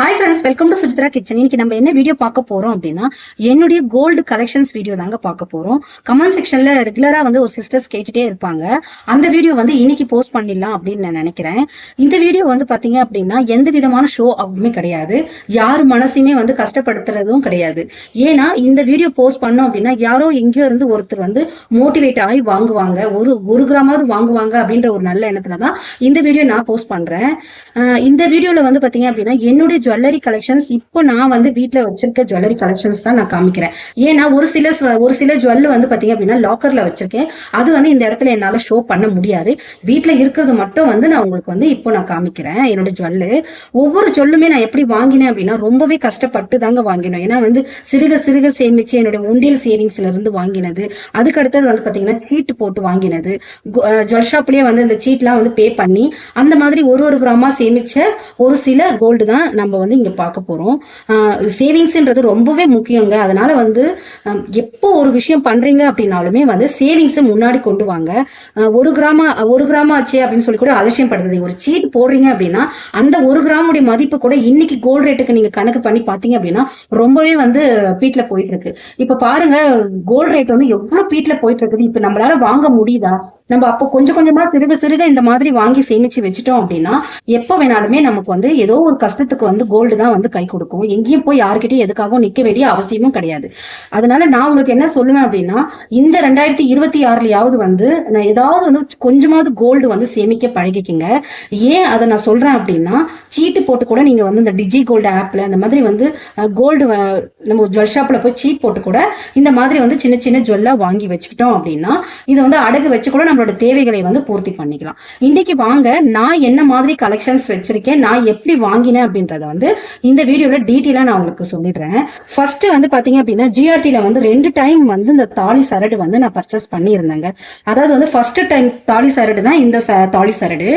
Hi friends welcome to Sujithra kitchen இன்னைக்கு நம்ம என்ன வீடியோ பார்க்க போறோம் அப்படின்னா என்னுடைய கோல்டு கலெக்ஷன்ஸ் வீடியோ தாங்க பார்க்க போறோம். கமெண்ட் செக்ஷன்ல ரெகுலரா வந்து ஒரு சிஸ்டர்ஸ் கேட்டுட்டே இருப்பாங்க. அந்த வீடியோ வந்து இன்னைக்கு போஸ்ட் பண்ணிடலாம் அப்படின்னு நான் நினைக்கிறேன். இந்த வீடியோ வந்து பாத்தீங்க அப்படின்னா எந்த விதமான ஷோ அப்படிமே கிடையாது. யார் மனசையுமே வந்து கஷ்டப்படுத்துறதும் கிடையாது. ஏன்னா இந்த வீடியோ போஸ்ட் பண்ணோம் அப்படின்னா யாரோ எங்கேயோ இருந்து ஒருத்தர் வந்து மோட்டிவேட் ஆகி வாங்குவாங்க. ஒரு ஒரு கிராமாவது வாங்குவாங்க அப்படின்ற ஒரு நல்ல எண்ணத்துல தான் இந்த வீடியோ நான் போஸ்ட் பண்றேன். இந்த வீடியோல வந்து பாத்தீங்க அப்படின்னா என்னுடைய ஜுவல்லரி கலெக்ஷன்ஸ் இப்போ நான் வந்து வீட்டில் வச்சிருக்க ஜுவல்லரி கலெக்ஷன்ஸ் தான் நான் காமிக்கிறேன். ஏன்னா ஒரு சில ஒரு சில ஜுவல் வந்து பார்த்தீங்க அப்படின்னா லாக்கர்ல வச்சிருக்கேன். அது வந்து இந்த இடத்துல என்னால் ஷோ பண்ண முடியாது. வீட்டில் இருக்கிறது மட்டும் வந்து நான் உங்களுக்கு வந்து இப்போ நான் காமிக்கிறேன் என்னோட ஜுவல்லு ஒவ்வொரு ஜுவல்லுமே நான் எப்படி வாங்கினேன் அப்படின்னா ரொம்பவே கஷ்டப்பட்டு தாங்க வாங்கினோம். ஏன்னா வந்து சிறுக சிறுக சேமிச்சு என்னுடைய உண்டியல் சேவிங்ஸ்ல இருந்து வாங்கினது. அதுக்கு அடுத்தது வந்து பார்த்தீங்கன்னா சீட்டு போட்டு வாங்கினது. ஜுவல் ஷாப்லயே வந்து இந்த சீட்லாம் வந்து பே பண்ணி அந்த மாதிரி ஒரு ஒரு கிராமா சேமிச்ச ஒரு சில கோல்டு தான் நம்ம வந்து இங்கே பார்க்க போகிறோம் சேவிங்ஸ்ன்றது ரொம்பவே முக்கியங்க. அதனால வந்து எப்போ ஒரு விஷயம் பண்ணுறீங்க அப்படின்னாலுமே வந்து சேவிங்ஸை முன்னாடி கொண்டு வாங்க. ஒரு கிராமா ஒரு கிராம ஆச்சு அப்படின்னு சொல்லி கூட அலட்சியம் படுறது ஒரு சீட் போடுறீங்க அப்படின்னா அந்த ஒரு கிராமுடைய மதிப்பு கூட இன்னைக்கு கோல்டு ரேட்டுக்கு நீங்கள் கணக்கு பண்ணி பார்த்தீங்க அப்படின்னா ரொம்பவே வந்து பீட்டில் போயிட்டு இருக்கு இப்ப பாருங்க கோல்டு ரேட் வந்து எவ்வளோ பீட்டில் போயிட்டு இருக்குது இப்ப நம்மளால வாங்க முடியுதா? நம்ம அப்போ கொஞ்சம் கொஞ்சமா சிறுக சிறுக இந்த மாதிரி வாங்கி சேமிச்சு வச்சுட்டோம் அப்படின்னா எப்போ வேணாலுமே நமக்கு வந்து ஏதோ ஒரு கஷ்டத்துக்கு வந்து கோல்டு தான் வந்து கை கொடுக்கும். எங்கேயும் போய் யாருக்கிட்டையும் எதுக்காகவும் நிக்க வேண்டிய அவசியமும் கிடையாது. அதனால நான் உங்களுக்கு என்ன சொல்லுவேன் அப்படின்னா இந்த ரெண்டாயிரத்தி இருபத்தி ஆறுலயாவது வந்து நான் ஏதாவது வந்து கொஞ்சமாவது கோல்டு வந்து சேமிக்க பழகிக்கிங்க. ஏன் அதை நான் சொல்றேன் அப்படின்னா சீட்டு போட்டு கூட நீங்க வந்து இந்த டிஜி கோல்டு ஆப்ல அந்த மாதிரி வந்து கோல்டு நம்ம ஜுவல் ஷாப்ல போய் சீட் போட்டு கூட இந்த மாதிரி வந்து சின்ன சின்ன ஜுவல்லா வாங்கி வச்சுக்கிட்டோம் அப்படின்னா இதை வந்து அடகு வச்சு கூட நம்மளோட தேவைகளை வந்து பூர்த்தி பண்ணிக்கலாம். இன்னைக்கு வாங்க நான் என்ன மாதிரி கலெக்ஷன்ஸ் வச்சிருக்கேன் நான் எப்படி வாங்கினேன் அப்படின்றத வந்து இந்த வீடியோல டீட்டெயிலா நான் உங்களுக்கு சொல்லிடுறேன். ஃபர்ஸ்ட் வந்து பாத்தீங்க அப்படின்னா ஜிஆர்டில வந்து ரெண்டு டைம் வந்து இந்த தாலி சரடு வந்து நான் பர்ச்சேஸ் பண்ணியிருந்தேங்க. அதாவது வந்து ஃபர்ஸ்ட் டைம் தாலி சரடு தான் இந்த தாலி சரடு.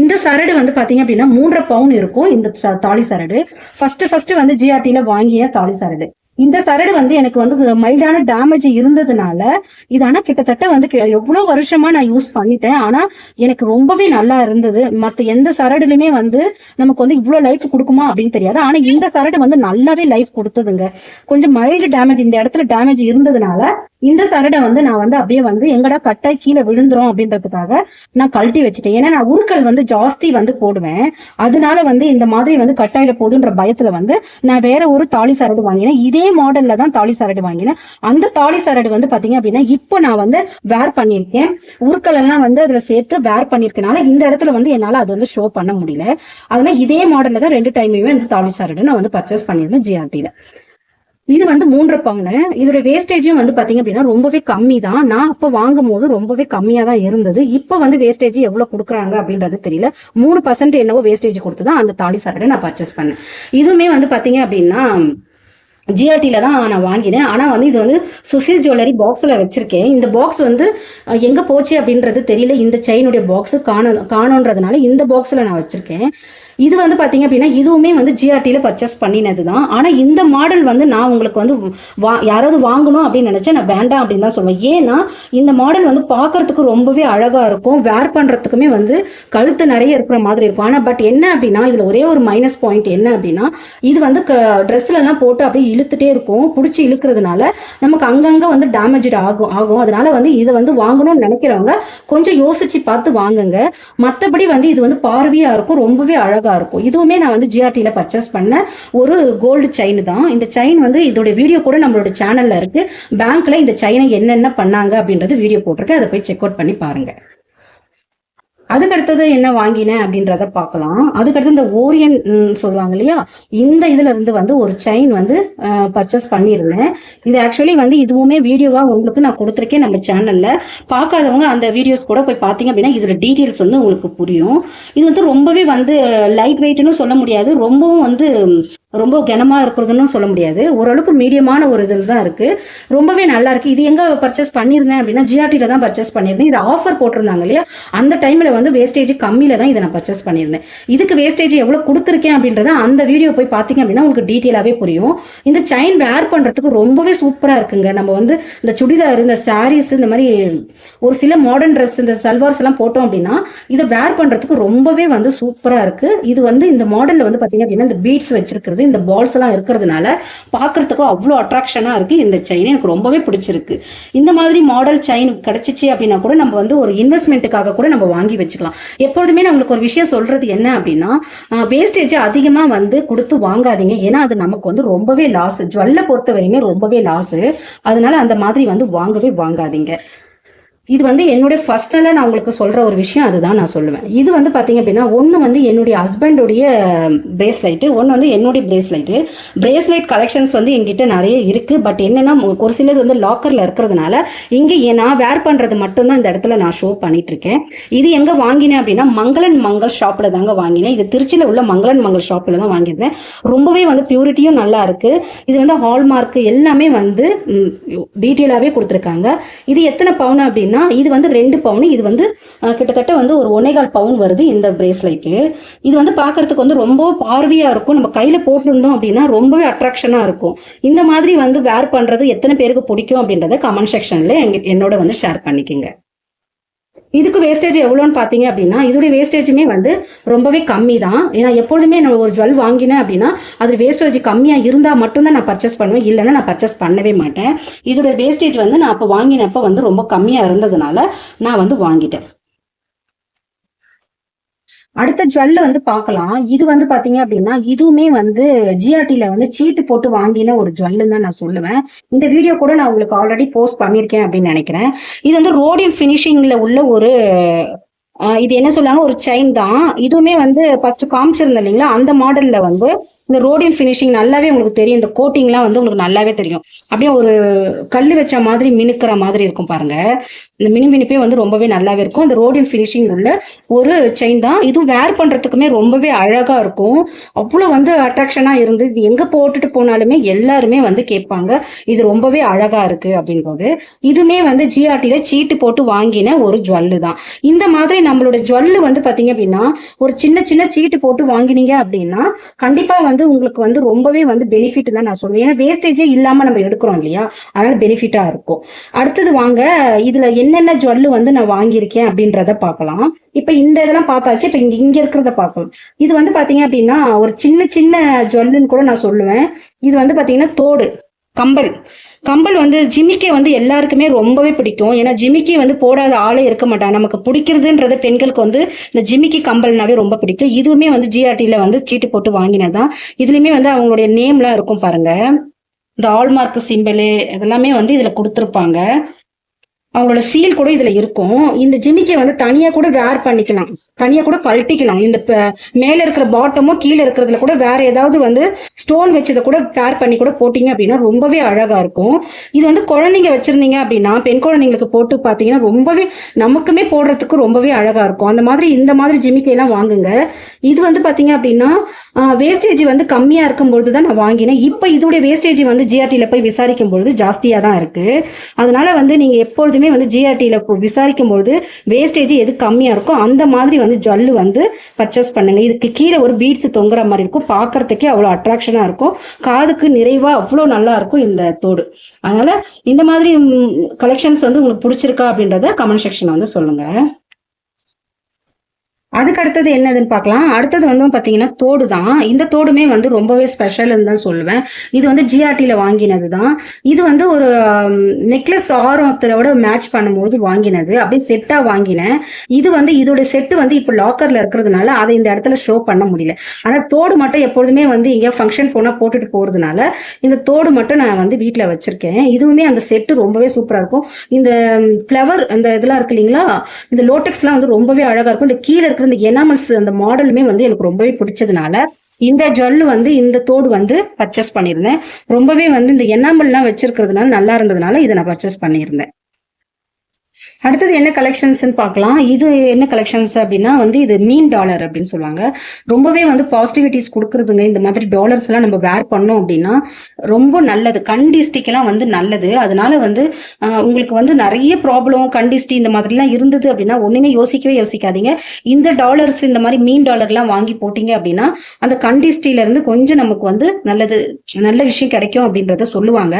இந்த சரடு வந்து பாத்தீங்க அப்படின்னா மூன்றரை பவுன் இருக்கும் இந்த தாலி சரடு. ஃபர்ஸ்ட் ஃபர்ஸ்ட் வந்து ஜிஆர்டில வாங்கிய தாலி சரடு. இந்த சரடு வந்து எனக்கு வந்து மைல்டான டேமேஜ் இருந்ததுனால இது ஆனா கிட்டத்தட்ட வந்து கி- எவ்வளவு வருஷமா நான் யூஸ் பண்ணிட்டேன். ஆனா எனக்கு ரொம்பவே நல்லா இருந்தது. மற்ற எந்த சரடுலுமே வந்து நமக்கு வந்து இவ்வளவு லைஃப் கொடுக்குமா அப்படின்னு தெரியாது. ஆனா இந்த சரடு வந்து நல்லாவே லைஃப் கொடுத்ததுங்க. கொஞ்சம் மைல்டு டேமேஜ் இந்த இடத்துல டேமேஜ் இருந்ததுனால இந்த சரடை வந்து நான் வந்து அப்படியே வந்து எங்கடா கட்டாய் கீழே விழுந்துரும் அப்படின்றதுக்காக நான் கழட்டி வச்சுட்டேன். ஏன்னா நான் உருக்கள் வந்து ஜாஸ்தி வந்து போடுவேன். அதனால வந்து இந்த மாதிரி வந்து கட்டாயில போடுன்ற பயத்துல வந்து நான் வேற ஒரு தாலி சரடு வாங்கினேன். இதே மாடல்ல தான் தாலி சரடு வாங்கினேன். அந்த தாலி சரடு வந்து பாத்தீங்க அப்படின்னா இப்போ நான் வந்து வேர் பண்ணியிருக்கேன். உருக்கள் எல்லாம் வந்து அதுல சேர்த்து வேர் பண்ணிருக்கனால இந்த இடத்துல வந்து என்னால அது வந்து ஷோ பண்ண முடியல. அதனால இதே மாடல்ல தான் ரெண்டு டைமுமே இந்த தாலி சரடு நான் வந்து பர்ச்சேஸ் பண்ணியிருந்தேன் ஜிஆர்டில இது வந்து மூன்று பவுனு இதோட வேஸ்டேஜும் வந்து பாத்தீங்க அப்படின்னா ரொம்பவே கம்மி தான் நான் அப்ப வாங்கும் போது ரொம்பவே கம்மியா தான் இருந்தது. இப்ப வந்து வேஸ்டேஜ் எவ்வளவு கொடுக்குறாங்க அப்படின்றது தெரியல. மூணு பர்சன்ட் என்னவோ வேஸ்டேஜ் கொடுத்து தான் அந்த தாலி சரடை நான் பர்ச்சேஸ் பண்ணேன். இதுவுமே வந்து பாத்தீங்க அப்படின்னா ஜிஆர்டியில் தான் நான் வாங்கினேன். ஆனால் வந்து இது வந்து சுசில் ஜுவல்லரி பாக்ஸில் வச்சுருக்கேன். இந்த பாக்ஸ் வந்து எங்கே போச்சு அப்படின்றது தெரியல. இந்த செயினுடைய பாக்ஸு காணும் காணோன்றதுனால இந்த பாக்ஸில் நான் வச்சுருக்கேன். இது வந்து பார்த்தீங்க அப்படின்னா இதுவுமே வந்து ஜிஆர்டியில் பர்ச்சேஸ் பண்ணினது தான் ஆனால் இந்த மாடல் வந்து நான் உங்களுக்கு வந்து வா யாராவது வாங்கணும் அப்படின்னு நினச்சா நான் வேண்டாம் அப்படின்னு தான் சொல்லுவேன். ஏன்னா இந்த மாடல் வந்து பார்க்கறதுக்கு ரொம்பவே அழகாக இருக்கும். வேர் பண்ணுறதுக்குமே வந்து கழுத்து நிறைய இருக்கிற மாதிரி இருக்கும். ஆனால் பட் என்ன அப்படின்னா இதில் ஒரே ஒரு மைனஸ் பாயிண்ட் என்ன அப்படின்னா இது வந்து க ட்ரெஸ்லலாம் போட்டு அப்படியே இழுத்துட்டே இருக்கும். பிடிச்சி இழுக்கிறதுனால நமக்கு அங்கங்கே வந்து டேமேஜ் ஆகும் ஆகும். அதனால வந்து இதை வந்து வாங்கணும்னு நினைக்கிறவங்க கொஞ்சம் யோசிச்சு பார்த்து வாங்குங்க. மற்றபடி வந்து இது வந்து பார்வையாக இருக்கும். ரொம்பவே அழகாக அழகா இருக்கும். இதுவுமே நான் வந்து ஜிஆர்டியில் பர்ச்சேஸ் பண்ண ஒரு கோல்டு செயின் தான். இந்த செயின் வந்து இதோட வீடியோ கூட நம்மளோட சேனல்ல இருக்கு. பேங்க்ல இந்த செயினை என்னென்ன பண்ணாங்க அப்படின்றது வீடியோ போட்டிருக்கு அதை போய் செக் அவுட் பண்ணி பாருங்க. அதுக்கு அடுத்தது என்ன வாங்கினேன் அப்படின்றத பார்க்கலாம். அதுக்கடுத்து இந்த ஓரியன் சொல்லுவாங்க இல்லையா? இந்த இதுல இருந்து வந்து ஒரு செயின் வந்து பர்ச்சேஸ் பண்ணியிருந்தேன். இது ஆக்சுவலி வந்து இதுவுமே வீடியோவா உங்களுக்கு நான் கொடுத்துருக்கேன் நம்ம சேனல்ல பார்க்காதவங்க அந்த வீடியோஸ் கூட போய் பார்த்தீங்க அப்படின்னா இதோட டீட்டெயில்ஸ் வந்து உங்களுக்கு புரியும். இது வந்து ரொம்பவே வந்து லைட் வெயிட்னு சொல்ல முடியாது. ரொம்பவும் வந்து ரொம்ப கனமாக இருக்கிறதுன்னு சொல்ல முடியாது. ஓரளவுக்கு மீடியமான ஒரு இதில் தான் இருக்குது ரொம்பவே நல்லா இருக்குது இது எங்கே பர்ச்சேஸ் பண்ணியிருந்தேன் அப்படின்னா ஜிஆர்டியில் தான் பர்ச்சேஸ் பண்ணியிருந்தேன். இது ஆஃபர் போட்டிருந்தாங்க இல்லையா? அந்த டைமில் வந்து வேஸ்டேஜ் கம்மியில் தான் இதை நான் பர்ச்சேஸ் பண்ணியிருந்தேன். இதுக்கு வேஸ்டேஜ் எவ்வளோ கொடுத்துருக்கேன் அப்படின்றத அந்த வீடியோ போய் பார்த்தீங்க அப்படின்னா உங்களுக்கு டீட்டெயிலாகவே புரியும். இந்த செயின் வேர் பண்ணுறதுக்கு ரொம்பவே சூப்பராக இருக்குங்க. நம்ம வந்து இந்த சுடிதார் இந்த சாரீஸ் இந்த மாதிரி ஒரு சில மாடர்ன் ட்ரெஸ் இந்த சல்வார்ஸ் எல்லாம் போட்டோம் அப்படின்னா இதை வேர் பண்ணுறதுக்கு ரொம்பவே வந்து சூப்பராக இருக்குது இது வந்து இந்த மாடலில் வந்து பார்த்தீங்க அப்படின்னா இந்த பீட்ஸ் வச்சிருக்கிறது இந்த பால்ஸ் எல்லாம் இருக்கிறதுனால பார்க்கறதுக்கும் அவ்வளோ அட்ராக்ஷனாக இருக்குது இந்த செயின் எனக்கு ரொம்பவே பிடிச்சிருக்கு. இந்த மாதிரி மாடல் செயின் கிடச்சிச்சு அப்படின்னா கூட நம்ம வந்து ஒரு இன்வெஸ்ட்மெண்ட்டுக்காக கூட நம்ம வாங்கி வச்சுக்கலாம். எப்பொழுதுமே நான் உங்களுக்கு ஒரு விஷயம் சொல்கிறது என்ன அப்படின்னா வேஸ்டேஜ் அதிகமாக வந்து கொடுத்து வாங்காதீங்க. ஏன்னா அது நமக்கு வந்து ரொம்பவே லாஸ் ஜுவல்ல பொறுத்த வரையுமே ரொம்பவே லாஸு அதனால அந்த மாதிரி வந்து வாங்கவே வாங்காதீங்க. இது வந்து என்னுடைய ஃபர்ஸ்ட்ல நான் உங்களுக்கு சொல்கிற ஒரு விஷயம் அதுதான் நான் சொல்லுவேன். இது வந்து பார்த்தீங்க அப்படின்னா ஒன்று வந்து என்னுடைய ஹஸ்பண்டுடைய பிரேஸ்லைட்டு ஒன்று வந்து என்னுடைய பிரேஸ்லைட்டு பிரேஸ்லைட் கலெக்ஷன்ஸ் வந்து எங்கிட்ட நிறைய இருக்குது பட் என்னென்னா ஒரு சிலது வந்து லாக்கரில் இருக்கிறதுனால இங்கே நான் வேர் பண்ணுறது மட்டும்தான் இந்த இடத்துல நான் ஷோ பண்ணிகிட்ருக்கேன் இது எங்கே வாங்கினேன் அப்படின்னா மங்களன் மங்கள் ஷாப்பில் தாங்க வாங்கினேன். இது திருச்சியில் உள்ள மங்களன் மங்கள் ஷாப்பில் தான் வாங்கியிருந்தேன். ரொம்பவே வந்து பியூரிட்டியும் நல்லா இருக்குது இது வந்து ஹால்மார்க் எல்லாமே வந்து டீட்டெயிலாகவே கொடுத்துருக்காங்க. இது எத்தனை பவுன் அப்படின்னா இது வந்து ரெண்டு பவுன் இது வந்து கிட்டத்தட்ட வந்து ஒரு ஒன்னேகால் பவுன் வருது இந்த பிரேஸ்லைட்டு. இது வந்து பார்க்கறதுக்கு வந்து ரொம்ப பார்வையாக இருக்கும். நம்ம கையில் போட்டிருந்தோம் அப்படின்னா ரொம்பவே அட்ராக்ஷனாக இருக்கும். இந்த மாதிரி வந்து வேர் பண்ணுறது எத்தனை பேருக்கு பிடிக்கும் அப்படின்றத கமெண்ட் செக்ஷனில் எங்க என்னோட வந்து ஷேர் பண்ணிக்கோங்க. இதுக்கு வேஸ்டேஜ் எவ்வளோன்னு பார்த்தீங்க அப்படின்னா இதோடைய வேஸ்டேஜுமே வந்து ரொம்பவே கம்மி தான் ஏன்னா எப்பொழுதுமே நான் ஒரு ஜுவல் வாங்கினேன் அப்படின்னா அது வேஸ்டேஜ் கம்மியாக இருந்தால் மட்டும்தான் நான் பர்ச்சேஸ் பண்ணுவேன். இல்லைன்னா நான் பர்ச்சேஸ் பண்ணவே மாட்டேன். இதோட வேஸ்டேஜ் வந்து நான் அப்போ வாங்கினப்போ வந்து ரொம்ப கம்மியாக இருந்ததுனால நான் வந்து வாங்கிட்டேன். அடுத்த ஜுவல்ல வந்து பார்க்கலாம். இது வந்து பாத்தீங்க அப்படின்னா இதுவுமே வந்து ஜிஆர்டில வந்து சீட்டு போட்டு வாங்கின ஒரு ஜுவல்லுன்னு தான் நான் சொல்லுவேன். இந்த வீடியோ கூட நான் உங்களுக்கு ஆல்ரெடி போஸ்ட் பண்ணியிருக்கேன் அப்படின்னு நினைக்கிறேன். இது வந்து ரோடியம் ஃபினிஷிங்ல உள்ள ஒரு இது என்ன சொல்லுவாங்க ஒரு செயின் தான். இதுவுமே வந்து ஃபர்ஸ்ட் காமிச்சிருந்தேன் இல்லைங்களா? அந்த மாடல்ல வந்து இந்த ரோடின் ஃபினிஷிங் நல்லாவே உங்களுக்கு தெரியும். இந்த கோட்டிங்லாம் வந்து உங்களுக்கு நல்லாவே தெரியும். அப்படியே ஒரு கல் வச்ச மாதிரி மினுக்கிற மாதிரி இருக்கும் பாருங்க. இந்த மினி மினிப்பே வந்து ரொம்பவே நல்லாவே இருக்கும். இந்த ரோடின் ஃபினிஷிங் உள்ள ஒரு செயின் தான். இதுவும் வேர் பண்றதுக்குமே ரொம்பவே அழகா இருக்கும். அவ்வளோ வந்து அட்ராக்ஷனா இருந்து எங்கே எங்க போட்டுட்டு போனாலுமே எல்லாருமே வந்து கேட்பாங்க. இது ரொம்பவே அழகா இருக்கு அப்படின்றது இதுவுமே வந்து ஜிஆர்டியில சீட்டு போட்டு வாங்கின ஒரு ஜுவல்லு தான். இந்த மாதிரி நம்மளோட ஜுவல்லு வந்து பாத்தீங்க அப்படின்னா ஒரு சின்ன சின்ன சீட்டு போட்டு வாங்கினீங்க அப்படின்னா கண்டிப்பா வந்து உங்களுக்கு வந்து ரொம்பவே வந்து பெனிஃபிட் தான் நான் சொல்லுவேன் ஏன்னா வேஸ்டேஜே இல்லாம நம்ம எடுக்கிறோம் இல்லையா? அதனால பெனிஃபிட்டா இருக்கும். அடுத்தது வாங்க இதுல என்னென்ன ஜுவல்லு வந்து நான் வாங்கியிருக்கேன் அப்படின்றத பார்க்கலாம். இப்ப இந்த இதெல்லாம் பார்த்தாச்சு. இப்ப இங்க இங்க இருக்கிறத பார்க்கலாம். இது வந்து பாத்தீங்க அப்படின்னா ஒரு சின்ன சின்ன ஜுவல்லுன்னு கூட நான் சொல்லுவேன். இது வந்து பாத்தீங்கன்னா தோடு கம்பல். கம்பல் வந்து ஜிமிக்கே வந்து எல்லாருக்குமே ரொம்பவே பிடிக்கும். ஏன்னா ஜிமிக்கி வந்து போடாத ஆளே இருக்க மாட்டாங்க நமக்கு பிடிக்கிறதுன்றது பெண்களுக்கு வந்து இந்த ஜிமிக்கி கம்பல்னாவே ரொம்ப பிடிக்கும். இதுவுமே வந்து ஜிஆர்டியில் வந்து சீட்டு போட்டு வாங்கினதான் இதுலையுமே வந்து அவங்களுடைய நேம்லாம் இருக்கும் பாருங்க. இந்த ஆல்மார்க் சிம்பிள் இதெல்லாமே வந்து இதில் கொடுத்துருப்பாங்க. அவங்களோட சீல் கூட இதுல இருக்கும். இந்த ஜிமிக்கை வந்து தனியா கூட வேர் பண்ணிக்கலாம். தனியா கூட கழட்டிக்கலாம் இந்த ப- மேல இருக்கிற பாட்டமோ கீழே இருக்கிறதுல கூட வேற ஏதாவது வந்து ஸ்டோன் வச்சதை கூட பேர் பண்ணி கூட போட்டீங்க அப்படின்னா ரொம்பவே அழகா இருக்கும். இது வந்து குழந்தைங்க வச்சிருந்தீங்க அப்படின்னா பெண் குழந்தைங்களுக்கு போட்டு பாத்தீங்கன்னா ரொம்பவே நமக்குமே போடுறதுக்கு ரொம்பவே அழகா இருக்கும். அந்த மாதிரி இந்த மாதிரி ஜிமிக்கை எல்லாம் வாங்குங்க. இது வந்து பாத்தீங்க அப்படின்னா வேஸ்டேஜ் வந்து கம்மியா இருக்கும்பொழுது தான் நான் வாங்கினேன். இப்போ இதோடைய வேஸ்டேஜ் வந்து ஜிஆர்டியில போய் விசாரிக்கும் பொழுது ஜாஸ்தியா தான் இருக்கு. அதனால வந்து நீங்க எப்போதுமே வந்து ஜிஆர்டியில் விசாரிக்கும் பொழுது வேஸ்டேஜ் எது கம்மியாக இருக்கோ அந்த மாதிரி வந்து ஜல்லு வந்து பர்ச்சேஸ் பண்ணுங்க. இதுக்கு கீழே ஒரு பீட்ஸ் தொங்குற மாதிரி இருக்கும். பார்க்கறதுக்கே அவ்வளோ அட்ராக்ஷனாக இருக்கும். காதுக்கு நிறைவா அவ்வளோ நல்லா இருக்கும் இந்த தோடு. அதனால இந்த மாதிரி கலெக்ஷன்ஸ் வந்து உங்களுக்கு பிடிச்சிருக்கா அப்படின்றத கமெண்ட் செக்ஷன் வந்து சொல்லுங்கள் அதுக்கு அடுத்தது என்னதுன்னு பார்க்கலாம். அடுத்தது வந்து பார்த்தீங்கன்னா தோடு தான். இந்த தோடுமே வந்து ரொம்பவே ஸ்பெஷல்னு தான் சொல்லுவேன். இது வந்து ஜிஆர்டியில் வாங்கினது தான் இது வந்து ஒரு நெக்லஸ் ஆரத்தோட மேட்ச் பண்ணும்போது வாங்கினது. அப்படியே செட்டாக வாங்கினேன். இது வந்து இதோட செட்டு வந்து இப்போ லாக்கரில் இருக்கிறதுனால அதை இந்த இடத்துல ஷோ பண்ண முடியல. ஆனால் தோடு மட்டும் எப்பொழுதுமே வந்து எங்கேயா ஃபங்க்ஷன் போனால் போட்டுட்டு போகிறதுனால இந்த தோடு மட்டும் நான் வந்து வீட்டில் வச்சிருக்கேன். இதுவுமே அந்த செட்டு ரொம்பவே சூப்பராக இருக்கும். இந்த ஃப்ளவர் அந்த இதெல்லாம் இருக்கு இல்லைங்களா? இந்த லோட்டெக்ஸ்லாம் வந்து ரொம்பவே அழகாக இருக்கும். இந்த கீழே இருக்கிற இந்த எனாமல்ஸ் அந்த மாடலுமே வந்து எனக்கு ரொம்பவே பிடிச்சதுனால இந்த ஜுவல் வந்து இந்த தோடு வந்து பர்ச்சேஸ் பண்ணியிருந்தேன். ரொம்பவே வந்து இந்த எனாமல்லாம் வச்சிருக்கிறதுனால நல்லா இருந்ததுனால இதை நான் பர்ச்சேஸ் பண்ணியிருந்தேன். அடுத்தது என்ன கலெக்ஷன்ஸ்னு பார்க்கலாம். இது என்ன கலெக்ஷன்ஸ் அப்படின்னா வந்து இது மீன் டாலர் அப்படின்னு சொல்லுவாங்க. ரொம்பவே வந்து பாசிட்டிவிட்டிஸ் கொடுக்குறதுங்க. இந்த மாதிரி டாலர்ஸ் எல்லாம் நம்ம வேர் பண்ணோம் அப்படின்னா ரொம்ப நல்லது. கண்டிஸ்டிக்கெல்லாம் வந்து நல்லது. அதனால வந்து உங்களுக்கு வந்து நிறைய ப்ராப்ளம் கண்டிஸ்டி இந்த மாதிரிலாம் இருந்தது அப்படின்னா ஒன்றுமே யோசிக்கவே யோசிக்காதீங்க. இந்த டாலர்ஸ் இந்த மாதிரி மீன் டாலர்லாம் வாங்கி போட்டீங்க அப்படின்னா அந்த கண்டிஸ்டிலேருந்து கொஞ்சம் நமக்கு வந்து நல்லது நல்ல விஷயம் கிடைக்கும் அப்படின்றத சொல்லுவாங்க.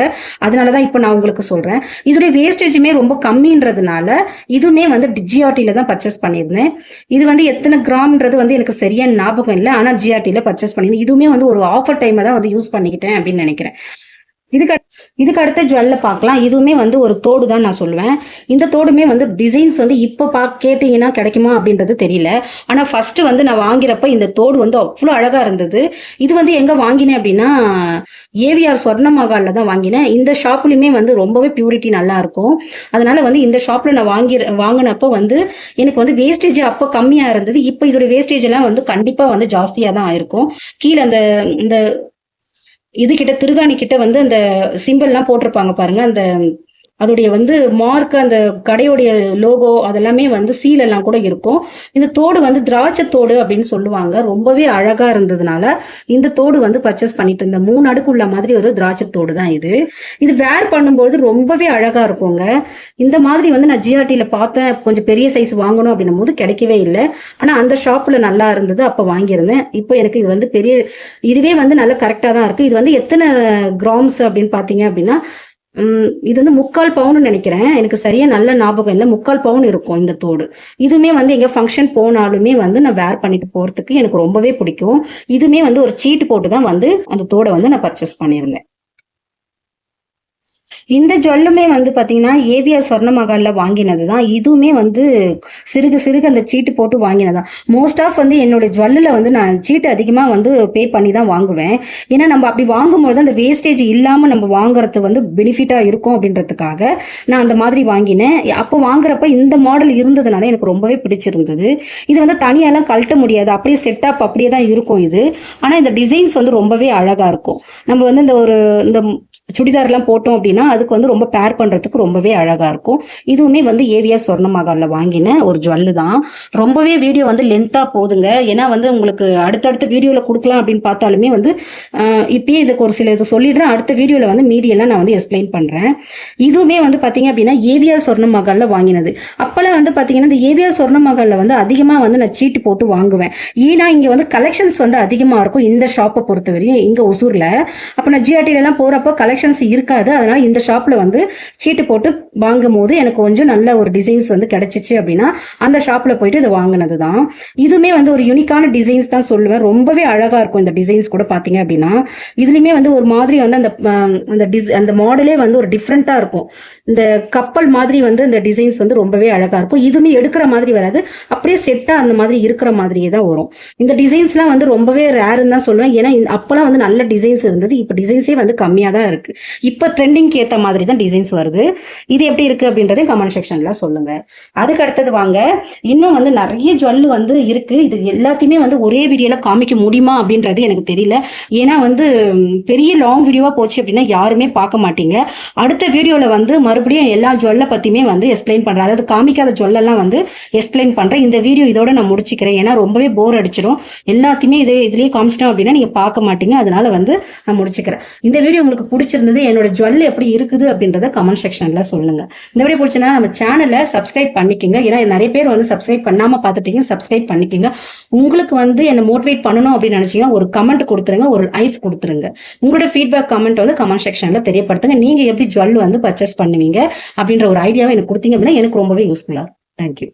அதனால தான் இப்போ நான் உங்களுக்கு சொல்கிறேன் இதோடைய வேஸ்டேஜுமே ரொம்ப கம்மின்றதுனால இதுவுமே வந்து ஜிஆர்டியில தான் பர்ச்சேஸ் பண்ணியிருந்தேன். இது வந்து எத்தனை கிராம்ன்றது வந்து எனக்கு சரியான ஞாபகம் இல்லை. ஆனா ஜிஆர்டியில பர்ச்சேஸ் பண்ணியிருந்தேன். இதுவுமே வந்து ஒரு ஆஃபர் டைம் தான் வந்து யூஸ் பண்ணிக்கிட்டேன் அப்படின்னு நினைக்கிறேன். இதுக்கு இதுக்கு அடுத்த ஜுவல்ல பார்க்கலாம் இதுவுமே வந்து ஒரு தோடு தான் நான் சொல்லுவேன். இந்த தோடுமே வந்து டிசைன்ஸ் வந்து இப்போ பா கேட்டிங்கன்னா கிடைக்குமா அப்படின்றது தெரியல. ஆனால் ஃபர்ஸ்ட் வந்து நான் வாங்கிறப்ப இந்த தோடு வந்து அவ்வளோ அழகா இருந்தது. இது வந்து எங்க வாங்கினேன் அப்படின்னா ஏவிஆர் சொர்ண மகாலில் தான் வாங்கினேன். இந்த ஷாப்லையுமே வந்து ரொம்பவே பியூரிட்டி நல்லா இருக்கும். அதனால வந்து இந்த ஷாப்ல நான் வாங்கி வாங்கினப்போ வந்து எனக்கு வந்து வேஸ்டேஜ் அப்போ கம்மியா இருந்தது. இப்போ இதோட வேஸ்டேஜ் எல்லாம் வந்து கண்டிப்பா வந்து ஜாஸ்தியா தான் ஆயிருக்கும். கீழே அந்த இந்த இது கிட்ட திருகாணி கிட்ட வந்து அந்த சிம்பிள்லாம் போட்டிருப்பாங்க பாருங்க. அந்த அதோடைய வந்து மார்க் அந்த கடையுடைய லோகோ அதெல்லாமே வந்து சீல் எல்லாம் கூட இருக்கும். இந்த தோடு வந்து திராட்சை தோடு அப்படின்னு சொல்லுவாங்க. ரொம்பவே அழகா இருந்ததுனால இந்த தோடு வந்து பர்ச்சேஸ் பண்ணிட்டு இருந்த மூணு அடுக்கு உள்ள மாதிரி ஒரு திராட்சை தோடு தான் இது. இது வேர் பண்ணும்போது ரொம்பவே அழகா இருக்குங்க. இந்த மாதிரி வந்து நான் ஜிஆர்டியில பார்த்தேன். கொஞ்சம் பெரிய சைஸ் வாங்கணும் அப்படின்னும் போது கிடைக்கவே இல்லை. ஆனா அந்த ஷாப்ல நல்லா இருந்தது. அப்ப வாங்கியிருந்தேன். இப்போ எனக்கு இது வந்து பெரிய இதுவே வந்து நல்லா கரெக்டா தான் இருக்கு. இது வந்து எத்தனை கிராம்ஸ் அப்படின்னு பாத்தீங்க அப்படின்னா இது வந்து முக்கால் பவுன் நினைக்கிறேன். எனக்கு சரியா நல்ல ஞாபகம் இல்லை. முக்கால் பவுன் இருக்கும் இந்த தோடு. இதுவுமே வந்து எங்க ஃபங்க்ஷன் போனாலுமே வந்து நான் வேர் பண்ணிட்டு போறதுக்கு எனக்கு ரொம்பவே பிடிக்கும். இதுவுமே வந்து ஒரு சீட்டு போட்டு தான் வந்து அந்த தோடை வந்து நான் பர்ச்சேஸ் பண்ணியிருந்தேன். இந்த ஜுவல்லுமே வந்து பார்த்தீங்கன்னா ஏவிஆர் சொர்ண மகாலில் வாங்கினது தான் இதுவுமே வந்து சிறுக சிறுக அந்த சீட்டு போட்டு வாங்கினது தான் மோஸ்ட் ஆஃப் வந்து என்னோட ஜுவல்லில் வந்து நான் சீட்டு அதிகமாக வந்து பே பண்ணி தான் வாங்குவேன். ஏன்னா நம்ம அப்படி வாங்கும்போது அந்த வேஸ்டேஜ் இல்லாமல் நம்ம வாங்குறது வந்து பெனிஃபிட்டாக இருக்கும் அப்படின்றதுக்காக நான் அந்த மாதிரி வாங்கினேன். அப்போ வாங்குறப்ப இந்த மாடல் இருந்ததுனால எனக்கு ரொம்பவே பிடிச்சிருந்தது. இது வந்து தனியாலாம் கழட்ட முடியாது. அப்படியே செட்டப் அப்படியே தான் இருக்கும் இது. ஆனால் இந்த டிசைன்ஸ் வந்து ரொம்பவே அழகாக இருக்கும். நம்ம வந்து இந்த ஒரு இந்த சுடிதார்லாம் போட்டோம் அப்படின்னா அதுக்கு வந்து ரொம்ப பேர் பண்ணுறதுக்கு ரொம்பவே அழகாக இருக்கும். இதுவுமே வந்து ஏவியா சொர்ண வாங்கின ஒரு ஜுவல்லு தான். ரொம்பவே வீடியோ வந்து லென்த்தாக போகுதுங்க ஏன்னா வந்து உங்களுக்கு அடுத்தடுத்த வீடியோவில் கொடுக்கலாம் அப்படின்னு பார்த்தாலுமே வந்து இப்பயே இதுக்கு ஒரு சில இது சொல்லிடுறேன். அடுத்த வீடியோவில் வந்து மீதியெல்லாம் நான் வந்து எக்ஸ்பிளைன் பண்ணுறேன் இதுவுமே வந்து பார்த்தீங்க அப்படின்னா ஏவியா சொர்ண வாங்கினது. அப்போல்லாம் வந்து பார்த்தீங்கன்னா இந்த ஏவியா சொர்ண வந்து அதிகமாக வந்து நான் சீட்டு போட்டு வாங்குவேன். ஏன்னா இங்கே வந்து கலெக்ஷன்ஸ் வந்து அதிகமாக இருக்கும். இந்த ஷாப்பை பொறுத்த வரையும் ஒசூரில். அப்போ நான் ஜிஆர்டில போகிறப்போ கலெக்ஷன் கலெக்ஷன்ஸ் இருக்காது. அதனால் இந்த ஷாப்பில் வந்து சீட்டு போட்டு வாங்கும் போது எனக்கு கொஞ்சம் நல்ல ஒரு டிசைன்ஸ் வந்து கிடச்சிச்சு அப்படின்னா அந்த ஷாப்பில் போயிட்டு இதை வாங்கினது தான் இதுவுமே வந்து ஒரு யூனிக்கான டிசைன்ஸ் தான் சொல்லுவேன். ரொம்பவே அழகாக இருக்கும் இந்த டிசைன்ஸ் கூட பார்த்தீங்க அப்படின்னா. இதுலேயுமே வந்து ஒரு மாதிரி வந்து அந்த அந்த டிஸ் அந்த மாடலே வந்து ஒரு டிஃப்ரெண்ட்டாக இருக்கும். இந்த கப்பல் மாதிரி வந்து இந்த டிசைன்ஸ் வந்து ரொம்பவே அழகாக இருக்கும். இதுவுமே எடுக்கிற மாதிரி வராது. அப்படியே செட்டாக அந்த மாதிரி இருக்கிற மாதிரியே தான் வரும். இந்த டிசைன்ஸ்லாம் வந்து ரொம்பவே ரேருன்னு தான் சொல்லுவேன். ஏன்னா அப்போலாம் வந்து நல்ல டிசைன்ஸ் இருந்தது. இப்போ டிசைன்ஸே வந்து கம்மியாக தான் இருக்கு. இப்போ ட்ரெண்டிங்க்கு ஏற்ற மாதிரி தான் டிசைன்ஸ் வருது. இது எப்படி இருக்கு அப்படின்றத கமெண்ட் செக்ஷன்ல சொல்லுங்க. அதுக்கு அடுத்தது வாங்க. இன்னும் வந்து நிறைய ஜுவல் வந்து இருக்கு. இது எல்லாத்தையுமே வந்து ஒரே வீடியோல காமிக்க முடியுமா அப்படின்றது எனக்கு தெரியல. ஏன்னா வந்து பெரிய லாங் வீடியோவா போச்சு அப்படின்னா யாருமே பார்க்க மாட்டீங்க. அடுத்த வீடியோல வந்து மறுபடியும் எல்லா ஜுவல்ல பத்தியுமே வந்து எக்ஸ்பிளைன் பண்றேன். அதாவது காமிக்காத ஜுவல்லெல்லாம் வந்து எக்ஸ்பிளைன் பண்றேன். இந்த வீடியோ இதோட நான் முடிச்சுக்கிறேன். ஏன்னா ரொம்பவே போர் அடிச்சிடும் எல்லாத்தையுமே இதே இதுலயே காமிச்சிட்டோம் அப்படின்னா நீங்க பார்க்க மாட்டீங்க. அதனால வந்து நான் முடிச்சுக்கிறேன். இந்த வீடியோ உங்களுக்கு பிடிச்சிருந்தது என்னோட ஜுவல் எப்படி இருக்குது அப்படின்றத கமெண்ட் செக்ஷன்ல சொல்லுங்க. இந்த வீடியோ பிடிச்சுன்னா நம்ம சேனலை சப்ஸ்கிரைப் பண்ணிக்கோங்க. ஏன்னா நிறைய பேர் வந்து சப்ஸ்கிரைப் பண்ணாம பார்த்துட்டீங்க சப்ஸ்கிரைப் பண்ணிக்கோங்க. உங்களுக்கு வந்து என்ன மோட்டிவேட் பண்ணணும் அப்படின்னு நினைச்சீங்கன்னா ஒரு கமெண்ட் கொடுத்துருங்க ஒரு லைஃப் கொடுத்துருங்க. உங்களோட ஃபீட்பேக் கமெண்ட் வந்து கமெண்ட் செக்ஷன்ல தெரியப்படுத்துங்க. நீங்க எப்படி ஜுவல் வந்து பர்ச்சேஸ் பண்ணுவீங்க அப்படின்ற ஒரு ஐடியாவை எனக்கு கொடுத்தீங்க அப்படின்னா எனக்கு ரொம்பவே யூஸ்ஃபுல்லா தேங்க்யூ